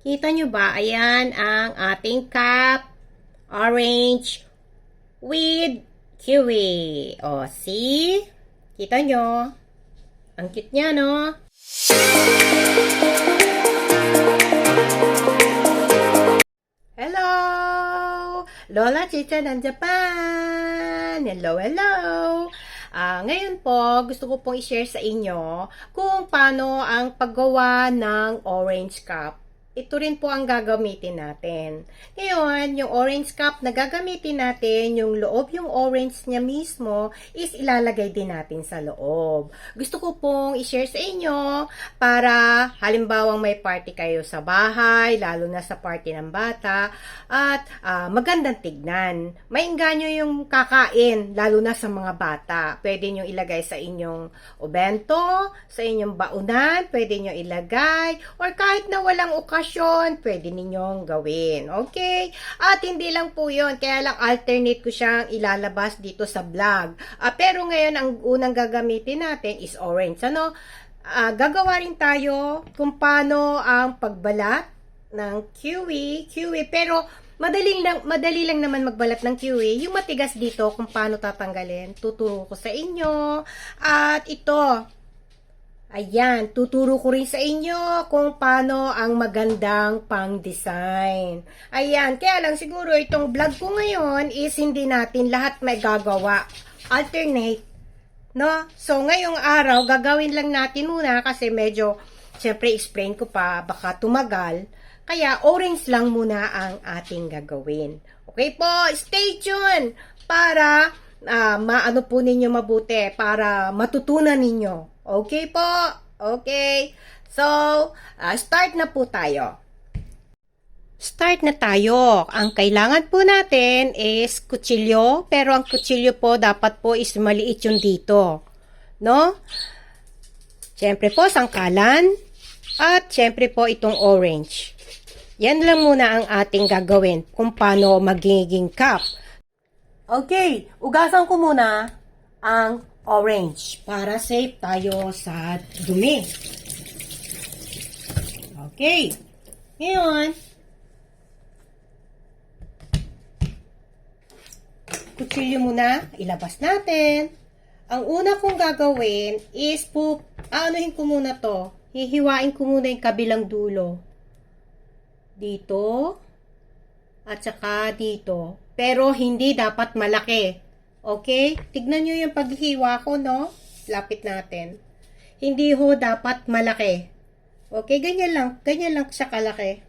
Kita nyo ba? Ayan ang ating cup. Orange with kiwi. O, see? Kita nyo? Ang cute niya, no? Hello! Lola Chicha ng Japan! Hello, hello! Ah, ngayon po, gusto ko pong i-share sa inyo kung paano ang paggawa ng orange cup. Ito rin po ang gagamitin natin. Ngayon, yung orange cup na gagamitin natin, yung loob, yung orange niya mismo, is ilalagay din natin sa loob. Gusto ko pong i-share sa inyo para halimbawang may party kayo sa bahay, lalo na sa party ng bata, at ah, magandang tignan. Mainganyo yung kakain, lalo na sa mga bata. Pwede nyo ilagay sa inyong obento, sa inyong baunan, pwede nyo ilagay, or kahit na walang okasyon, pwede ninyong gawin. Okay? At hindi lang po yun, kaya lang alternate ko siyang ilalabas dito sa vlog. Ah, pero ngayon, ang unang gagamitin natin is orange. Ano? Ah, gagawa rin tayo kung paano ang pagbalat ng kiwi, kiwi, pero madali lang, madali lang naman magbalat ng kiwi. Yung matigas dito, kung paano tatanggalin, tuturo ko sa inyo. At ito, ayan, tuturo ko rin sa inyo kung paano ang magandang pang-design. Ayan, kaya lang siguro itong vlog ko ngayon is hindi natin lahat may gagawa. Alternate No? So, ngayong araw, gagawin lang natin muna kasi medyo, syempre, explain ko pa, baka tumagal. Kaya, orange lang muna ang ating gagawin. Okay po, stay tuned para ah, maano po ninyo mabuti, para matutunan ninyo. Okay po? Okay. So, ah, start na po tayo. Start na tayo. Ang kailangan po natin is kutsilyo, pero ang kutsilyo po dapat po is maliit yung dito. No? Siyempre po, sangkalan. At siyempre po itong orange. Yan lang muna ang ating gagawin kung paano magiging cup. Okay, ugasan ko muna ang orange para safe tayo sa dumi. Okay. Ngayon, kutsilyo muna, ilabas natin. Ang una kong gagawin is po, aanuhin ko muna to. Hihiwain ko muna yung kabilang dulo. Dito. At saka dito. Pero hindi dapat malaki. Okay? Tignan nyo yung paghihiwa ko, no? Lapit natin. Hindi ho dapat malaki. Okay? Ganyan lang. Ganyan lang siya kalaki.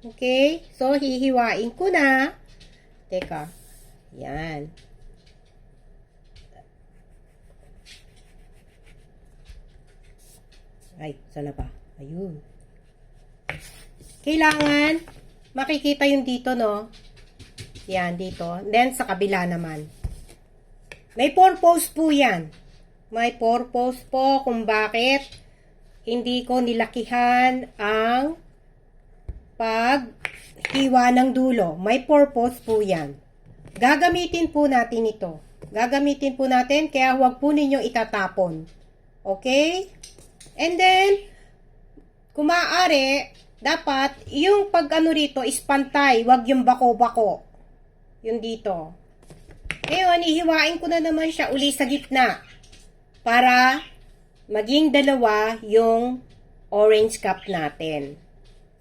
Okay? So, hihiwain ko na. Teka. Yan. Ay, sana pa? Ayun. Kailangan makikita yung dito, no? Yan, dito. Then, sa kabila naman. May purpose po yan. May purpose po kung bakit hindi ko nilakihan ang paghiwa ng dulo. May purpose po yan. Gagamitin po natin ito. Gagamitin po natin, kaya huwag po ninyong itatapon. Okay? And then, kung maaari, dapat, yung pag ano rito is pantay, wag yung bako-bako. Yung dito. Ngayon, ihiwain ko na naman siya uli sa gitna. Para maging dalawa yung orange cup natin.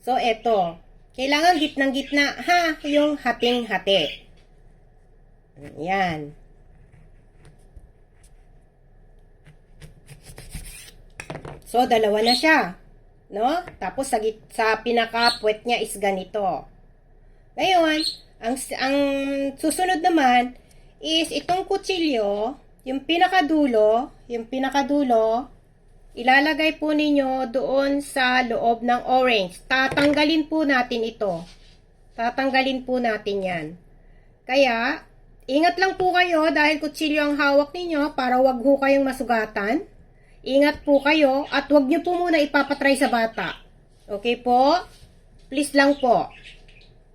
So, eto. Kailangan gitnang-gitna, ha? Yung hating-hati. Yan. So, dalawa na siya. No? Tapos, sa, sa pinaka-puwet niya is ganito. Ngayon, ang, ang susunod naman is itong kutsilyo, yung pinakadulo, yung pinakadulo, ilalagay po ninyo doon sa loob ng orange. Tatanggalin po natin ito. Tatanggalin po natin yan. Kaya, ingat lang po kayo dahil kutsilyo ang hawak ninyo para wag ho kayong masugatan. Ingat po kayo at wag nyo po muna ipapatry sa bata. Okay po? Please lang po.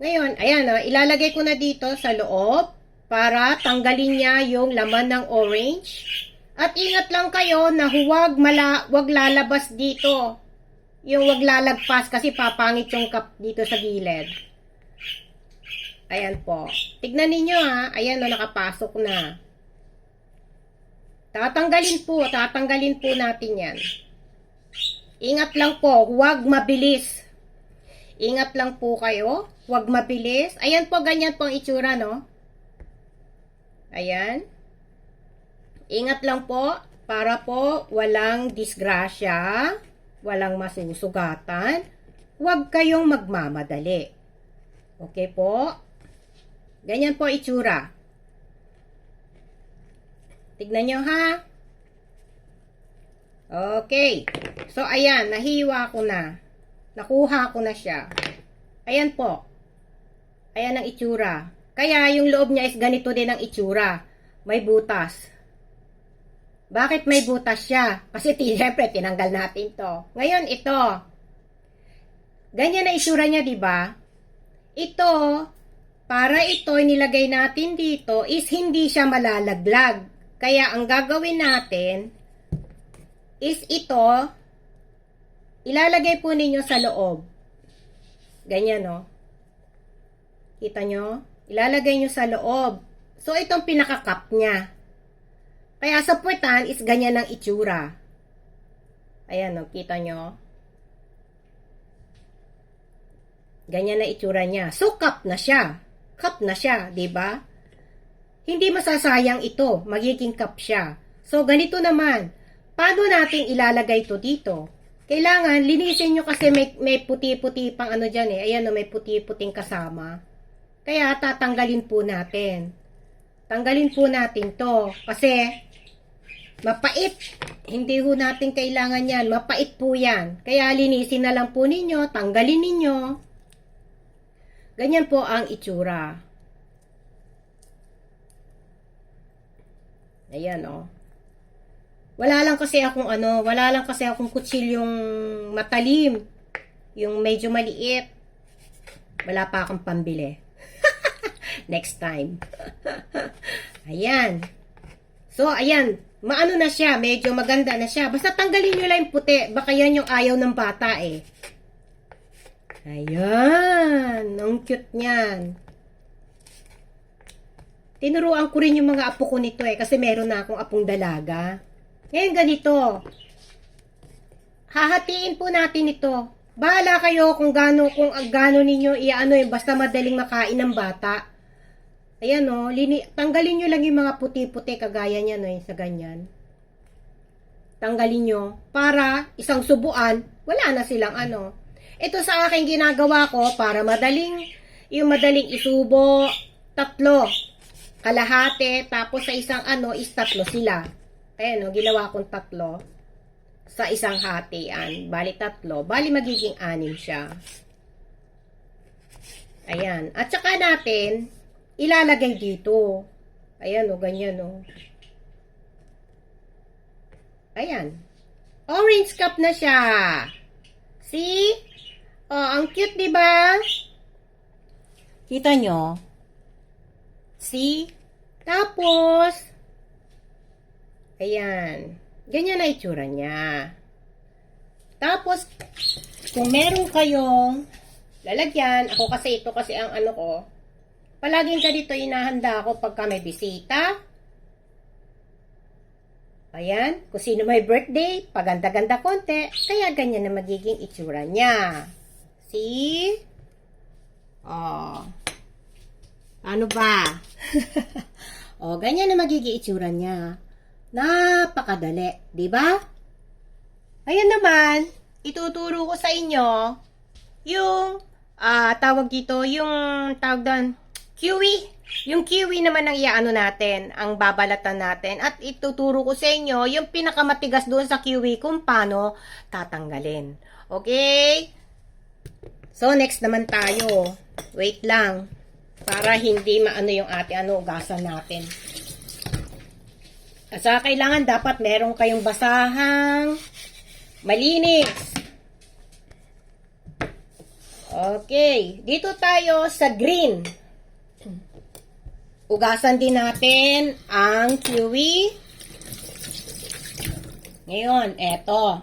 Ngayon, ayan o, ilalagay ko na dito sa loob para tanggalin niya yung laman ng orange. At ingat lang kayo na huwag mala, wag lalabas dito. Yung wag lalagpas kasi papangit yung cup dito sa gilid. Ayan po. Tignan ninyo ha. Ayan o, nakapasok na. Tatanggalin po, tatanggalin po natin yan. Ingat lang po, huwag mabilis. Ingat lang po kayo, huwag mabilis. Ayan po, ganyan po ang itsura, no? Ayan. Ingat lang po, para po walang disgrasya, walang masusugatan. Huwag kayong magmamadali. Okay po? Ganyan po itsura. Tignan nyo ha. Okay. So, ayan. Nahiwa ko na. Nakuha ko na siya. Ayan po. Ayan ang itsura. Kaya yung loob niya is ganito din ang itsura. May butas. Bakit may butas siya? Kasi siyempre tinanggal natin to. Ngayon ito. Ganyan na itsura niya, di ba? Ito, para ito nilagay natin dito is hindi siya malalaglag. Kaya ang gagawin natin is ito, ilalagay po ninyo sa loob. Ganyan, no? Kita nyo? Ilalagay nyo sa loob. So, itong pinaka-cup niya. Kaya sa puwetan is ganyan ang itsura. Ayan, no? Kita nyo? Ganyan na itsura niya. So, cup na siya. Cup na siya, di ba? Hindi masasayang ito. Magiging cup siya. So, ganito naman. Paano natin ilalagay ito dito? Kailangan, linisin nyo kasi may, may puti-puti pang ano dyan eh. Ayan o, may puti-puting kasama. Kaya, tatanggalin po natin. Tanggalin po natin to. Kasi, mapait. Hindi ho natin kailangan yan. Mapait po yan. Kaya, linisin na lang po ninyo. Tanggalin ninyo. Ganyan po ang itsura. Ayan, oh. Wala lang kasi akong ano, wala lang kasi akong kutsilyong matalim. Yung medyo maliit. Wala pa akong pambili. Next time. ayan. So, ayan. Maano na siya. Medyo maganda na siya. Basta tanggalin nyo lang yung puti. Baka yan yung ayaw ng bata eh. Ayan. Ang cute niyan. Tinuruan ko rin yung mga apo ko nito eh. Kasi meron na akong apong dalaga. Ngayon ganito. Hahatiin po natin ito. Bahala kayo kung gaano kung gaano ninyo iano eh basta madaling makain ng bata. Ayan oh, lini, tanggalin nyo lang yung mga puti-puti kagaya niya no, yung sa ganyan. Tanggalin nyo para isang subuan, wala na silang ano. Ito sa akin ginagawa ko para madaling yung madaling isubo, tatlo, kalahati, tapos sa isang ano is tatlo sila. Ayan o, ginawa kong tatlo sa isang hatian. Bali tatlo. Bali magiging anim siya. Ayan. At saka natin, ilalagay dito. Ayan o, ganyan o. Ayan. Orange cup na siya. See? Oh, ang cute, di ba? Kita nyo? See? Tapos, ayan. Ganyan na itsura niya. Tapos, kung meron kayong lalagyan, ako kasi ito kasi ang ano ko, palaging ka dito inahanda ako pagka may bisita. Ayan, kung sino may birthday, paganda-ganda konti, kaya ganyan na magiging itsura niya. See? Oh. Ano ba? oh, ganyan na magiging itsura niya. Napakadali, di ba? Ayun naman, ituturo ko sa inyo yung ah tawag dito, yung tawag doon, kiwi. Yung kiwi naman ang iaano natin, ang babalatan natin. At ituturo ko sa inyo yung pinakamatigas doon sa kiwi kung paano tatanggalin. Okay? So, next naman tayo. Wait lang. Para hindi maano yung ate ano ugasan natin. At kailangan dapat meron kayong basahang malinis. Okay. Dito tayo sa green. Ugasan din natin ang kiwi. Ngayon, eto.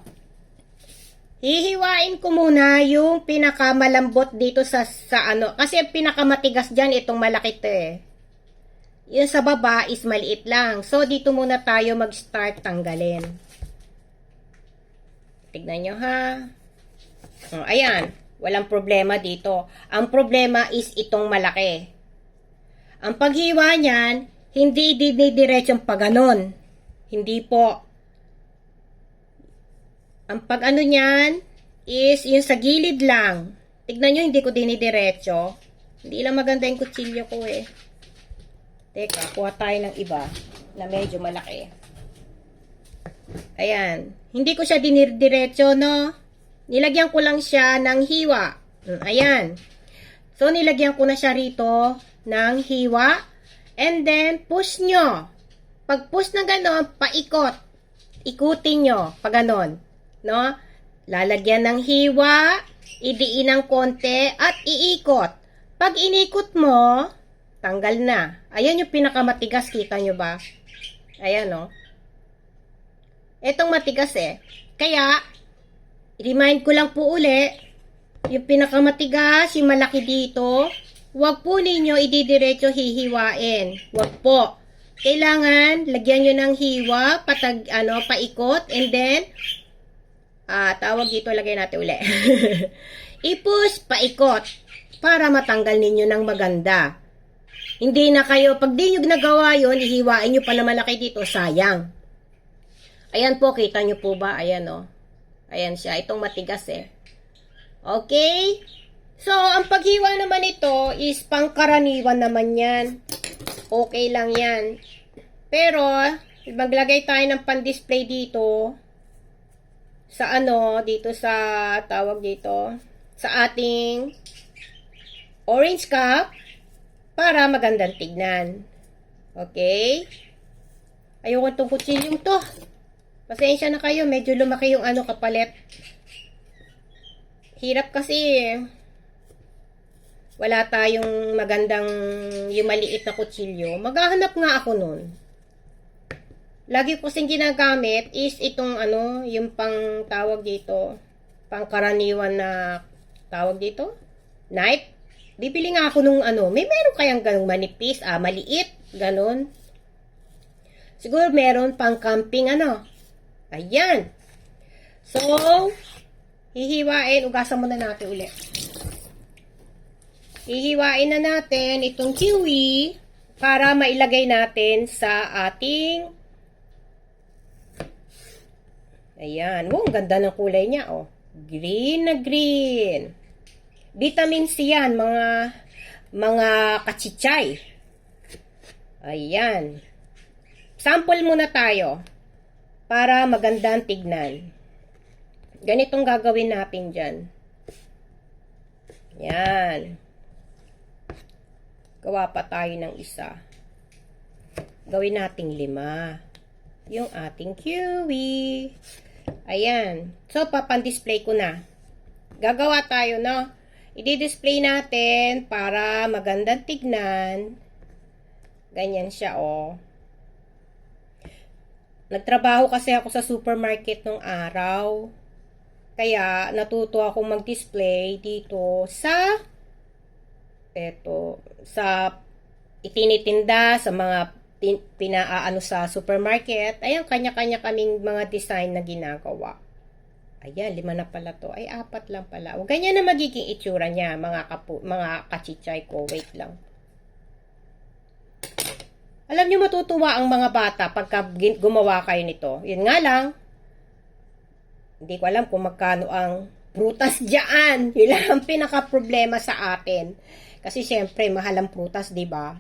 hihiwain ko muna yung pinakamalambot dito sa, sa ano. Kasi pinakamatigas dyan, itong malaki to eh. Yung sa baba is maliit lang. So, dito muna tayo mag-start tanggalin. Tignan nyo ha. Oh, ayan. Walang problema dito. Ang problema is itong malaki. Ang paghiwa niyan, hindi dinidiretsong paganon. Hindi po. Ang pag ano niyan is yung sa gilid lang. Tignan nyo, hindi ko dinidiretso. Hindi lang maganda yung kutsilyo ko eh. Teka, kuha tayo ng iba na medyo malaki. Ayan. Hindi ko siya dinidiretso, no? Nilagyan ko lang siya ng hiwa. Mm, Ayan. So, nilagyan ko na siya rito ng hiwa. And then, push nyo. Pag push na ganon, paikot. Ikutin nyo. Pag ganon. No? Lalagyan ng hiwa, idiin ng konti, at iikot. Pag inikot mo, tanggal na. Ayan yung pinakamatigas, kita nyo ba? Ayan, no? Etong matigas eh. Kaya, remind ko lang po uli, yung pinakamatigas, yung malaki dito, huwag po ninyo ididiretso hihiwain. Huwag po. Kailangan, lagyan nyo ng hiwa, patag, ano, paikot, and then, ah, tawag dito, lagay natin uli. Ipus, paikot, para matanggal ninyo ng maganda. Hindi na kayo, pag di nyo ginagawa yun, ihiwain nyo pa na malaki dito, sayang. Ayan po, kita nyo po ba? Ayan o. Oh. Ayan siya. Itong matigas eh. Okay? So, ang paghiwa naman ito is pangkaraniwan naman yan. Okay lang yan. Pero, maglagay tayo ng pan-display dito. Sa ano, dito sa, tawag dito, sa ating orange cup para magandang tignan. Okay? Ayoko itong kutsilyong to. Pasensya na kayo, medyo lumaki yung ano kapalit. Hirap kasi eh. Wala tayong magandang yung maliit na kutsilyo. Maghahanap nga ako nun. Lagi ko kasing ginagamit is itong ano, yung pang tawag dito, pang karaniwan na tawag dito, knife. Bibili nga ako nung ano, may meron kayang ganung manipis, ah, maliit, ganun. Siguro meron pang camping ano, Ayan. So, hihiwain. Ugasan muna natin ulit. Hihiwain na natin itong kiwi para mailagay natin sa ating Ayan. Wow, ang ganda ng kulay niya, oh. Green na green. Vitamin C yan, mga mga kachichay. Ayan. Sample muna tayo para magandang tignan. Ganitong gagawin natin dyan. Yan. Gawa pa tayo ng isa. Gawin nating lima. Yung ating kiwi. Ayan. So, papan-display ko na. Gagawa tayo, no? I-display natin para magandang tignan. Ganyan siya, oh. Nagtrabaho kasi ako sa supermarket nung araw. Kaya natuto akong mag-display dito sa eto sa itinitinda sa mga tin, pinaaano sa supermarket. Ayan, kanya-kanya kaming mga design na ginagawa. Ayan, lima na pala to. Ay, apat lang pala. O, ganyan na magiging itsura niya, mga, kapu, mga kachichay ko. Wait lang. Alam niyo matutuwa ang mga bata pagka gumawa kayo nito. Yun nga lang, hindi ko alam kung magkano ang prutas diyan. Yun lang ang pinaka-problema sa atin. Kasi syempre, mahal ang prutas, di ba?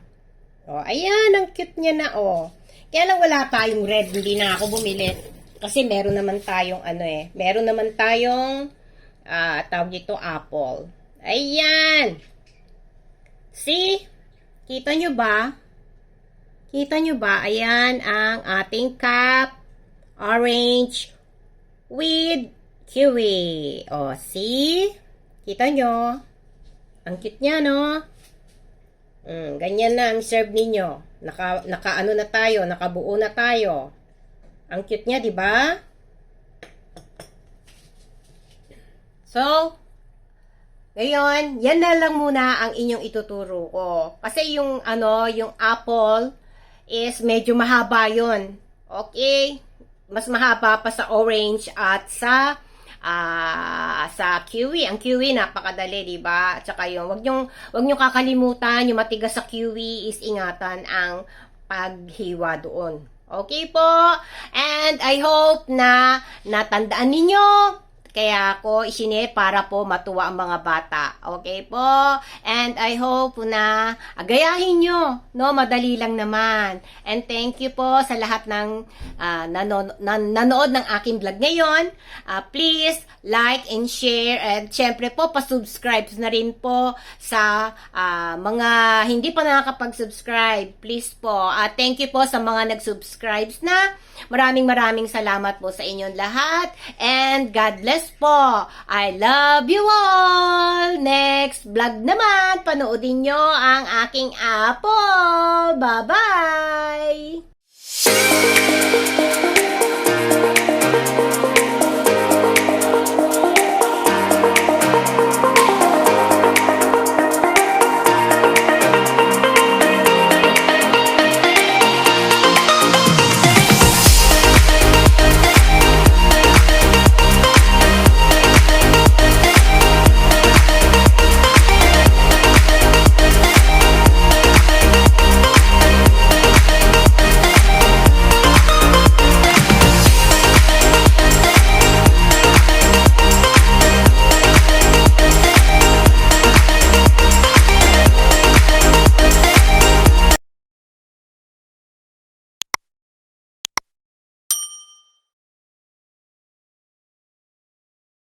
Oh, ayan, ang cute niya na, oh. Kaya lang wala tayong red, hindi na ako bumili. Kasi meron naman tayong, ano eh, meron naman tayong, ah, tawag dito, apple. Ayan! See? Kita nyo ba? Kita nyo ba? Ayan ang ating cup. Orange with kiwi. O, see? Kita nyo? Ang cute niya, no? Mm, ganyan na ang serve ninyo. Naka, naka ano na tayo, nakabuo na tayo. Ang cute niya, di ba? So, ngayon, yan na lang muna ang inyong ituturo ko. Kasi yung ano, yung apple is medyo mahaba yon. Okay? Mas mahaba pa sa orange at sa ah sa kiwi. Ang kiwi napakadali, 'di ba? At saka yung wag niyo wag niyo kakalimutan yung matigas sa kiwi is ingatan ang paghiwa doon. Okay po? And I hope na natandaan ninyo kaya ako isinare para po matuwa ang mga bata. Okay po? And I hope na agayahin nyo. No, madali lang naman. And thank you po sa lahat ng ah, nanon- nan- nanood ng aking vlog ngayon. Ah, please like and share. And syempre po, pasubscribe na rin po sa ah, mga hindi pa nakakapag-subscribe. Please po. Ah, thank you po sa mga nag-subscribe na. Maraming maraming salamat po sa inyong lahat. And God bless po. I love you all. Next vlog naman, panoodin nyo ang aking apple. Bye-bye!